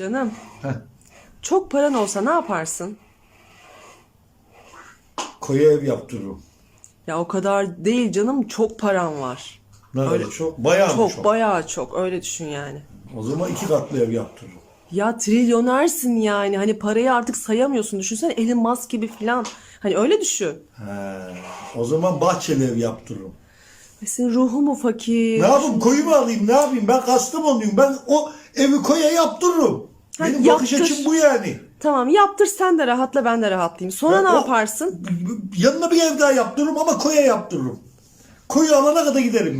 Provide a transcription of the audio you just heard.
Canım Heh. çok paran olsa ne yaparsın? Koyu ev yaptırırım. Ya o kadar değil canım çok paran var. Ne Öyle- kadar çok? Bayağı mı Çok, çok? bayağı çok öyle düşün yani. O zaman iki katlı ev yaptırırım. Ya trilyonersin yani hani parayı artık sayamıyorsun. Düşünsene Elon Musk gibi falan. Hani öyle düşün. He. O zaman bahçeli ev yaptırırım. Ve senin ruhun mu fakir? Ne yapayım koyu mu alayım ne yapayım ben Kastamonluyum ben o evi koya yaptırırım. Ha, Benim bakış yaptır. açım bu yani. Tamam yaptır sen de rahatla ben de rahatlayayım. Sonra Ben ne o- yaparsın? Yanına bir ev daha yaptırırım ama koya yaptırırım. Koyu alana kadar giderim